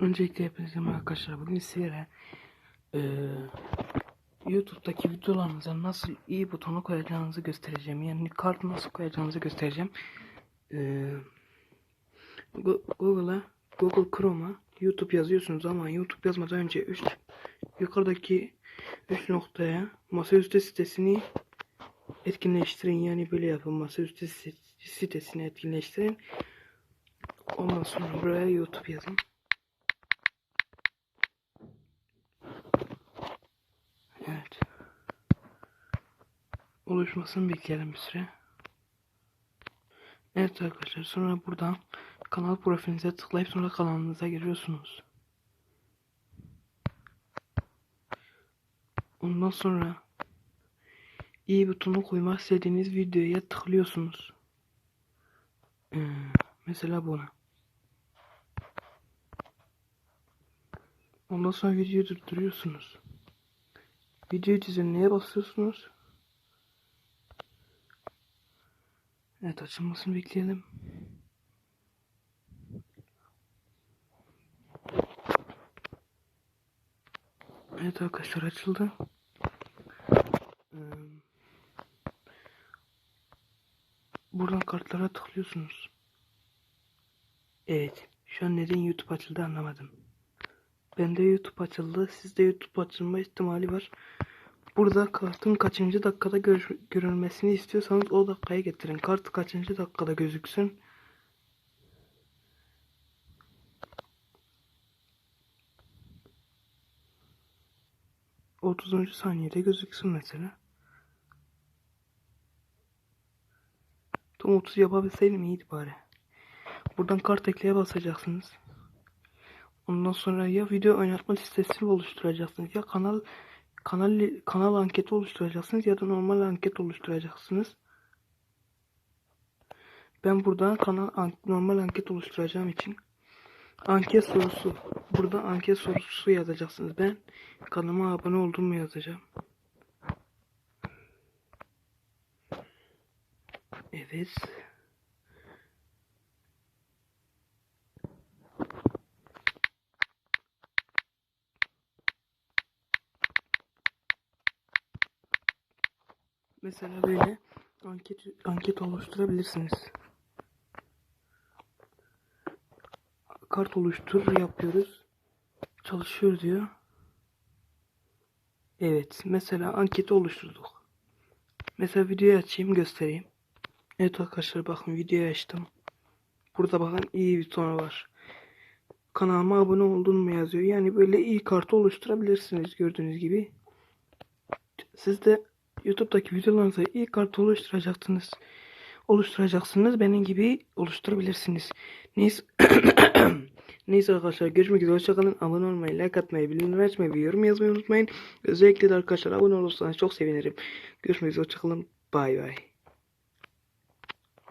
Öncelikle hepinize arkadaşlar. Bugün sizlere eee YouTube'daki videolarınıza nasıl iyi butonu koyacağınızı göstereceğim. Yani kart nasıl koyacağınızı göstereceğim. Go- Google'a, Google Chrome'a YouTube yazıyorsunuz ama YouTube yazmadan önce üç yukarıdaki 3 noktaya masaüstü sitesini etkinleştirin. Yani böyle yapın. Masaüstü sit- sitesini etkinleştirin. Ondan sonra buraya YouTube yazın. Oluşmasını bekleyelim bir süre. Evet arkadaşlar sonra buradan kanal profilinize tıklayıp sonra kanalınıza giriyorsunuz. Ondan sonra iyi butonu koymak istediğiniz videoya tıklıyorsunuz. Ee, mesela buna. Ondan sonra videoyu durduruyorsunuz. Video düzenleye basıyorsunuz. Evet açılmasını bekleyelim. Evet arkadaşlar açıldı. Ee, buradan kartlara tıklıyorsunuz. Evet. Şu an neden YouTube açıldı anlamadım. Bende YouTube açıldı. Sizde YouTube açılma ihtimali var. Burada kartın kaçıncı dakikada gör- görülmesini istiyorsanız o dakikaya getirin. Kart kaçıncı dakikada gözüksün. Otuzuncu saniyede gözüksün mesela. Tam 30 yapabilseydim iyiydi bari. Buradan kart ekleye basacaksınız. Ondan sonra ya video oynatma listesi oluşturacaksınız ya kanal kanal kanal anketi oluşturacaksınız ya da normal anket oluşturacaksınız. Ben buradan kanal an- normal anket oluşturacağım için anket sorusu burada anket sorusu yazacaksınız. Ben kanalıma abone olduğumu yazacağım. Evet. Mesela böyle anket anket oluşturabilirsiniz. Kart oluştur yapıyoruz. Çalışıyor diyor. Evet. Mesela anketi oluşturduk. Mesela videoyu açayım göstereyim. Evet arkadaşlar bakın videoyu açtım. Burada bakın iyi bir tonu var. Kanalıma abone oldun mu yazıyor. Yani böyle iyi kartı oluşturabilirsiniz gördüğünüz gibi. Siz de YouTube'daki videolarınıza iyi kart oluşturacaksınız. Oluşturacaksınız. Benim gibi oluşturabilirsiniz. Neyse. Neyse arkadaşlar görüşmek üzere. Hoşçakalın. Abone olmayı, like atmayı, bildirimleri açmayı ve yorum yazmayı unutmayın. Özellikle de arkadaşlar abone olursanız çok sevinirim. Görüşmek üzere. Hoşçakalın. Bay bay.